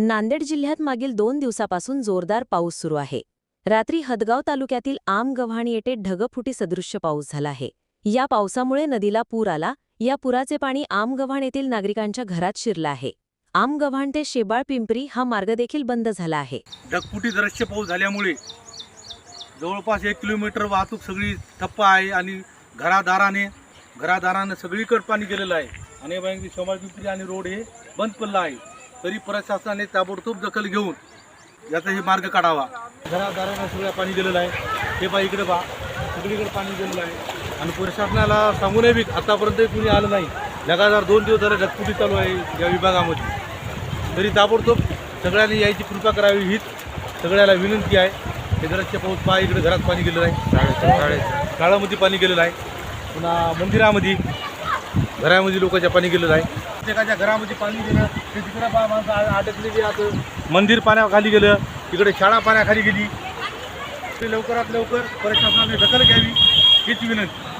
नांदेड जिल्ह्यात मागील दोन दिवसापासून जोरदार पाऊस सुरू आहे. रात्री हदगाव तालुक्यातील आम गव्हाण येथे ढगफुटी सदृश्य पाऊस झाला आहे. या पावसामुळे नदीला पूर आला. या पुराचे पाणी आम गव्हाण येथील नागरिकांच्या घरात शिरलं आहे. आम गव्हाण ते शेबाळ पिंपरी हा मार्ग देखील बंद झाला आहे. ढगफुटी दृश्य पाऊस झाल्यामुळे जवळपास एक किलोमीटर वाहतूक सगळी ठप्प आहे आणि घरादाराने घरादाराने सगळीकडे पाणी गेलेलं आहे. आणि शेबाळ पिंपरी आणि रोड हे बंद पडलं आहे. तरी प्रशासनाने ताबडतोब दखल घेऊन याचा हे मार्ग काढावा. घरादाराने सगळं पाणी गेलेलं आहे. हे बा इकडे बा सगळीकडे पाणी गेलेलं आहे. आणि प्रशासनाला सांगूनही बी आतापर्यंत कुणी आलं नाही. लगातार दोन दिवस झाले ढगफुटी चालू आहे या विभागामध्ये. तरी ताबडतोब सगळ्यांनी यायची कृपा करावी हीच सगळ्याला विनंती आहे. हे दृश्य पाऊस पहा इकडे घरात पाणी गेलेलं आहे. शाळामध्ये पाणी गेलेलं आहे. पुन्हा मंदिरामध्ये. घरामध्ये लोकांच्या पाणी गेलेलं आहे. प्रत्येकाच्या घरामध्ये पाणी गेलं ते तिकडे पहा माणसं आ- अडकली की आता मंदिर पाण्याखाली गेलं इकडे शाळा पाण्याखाली गेली. ते लवकरात लवकर प्रशासनाने दखल घ्यावी हीच विनंती.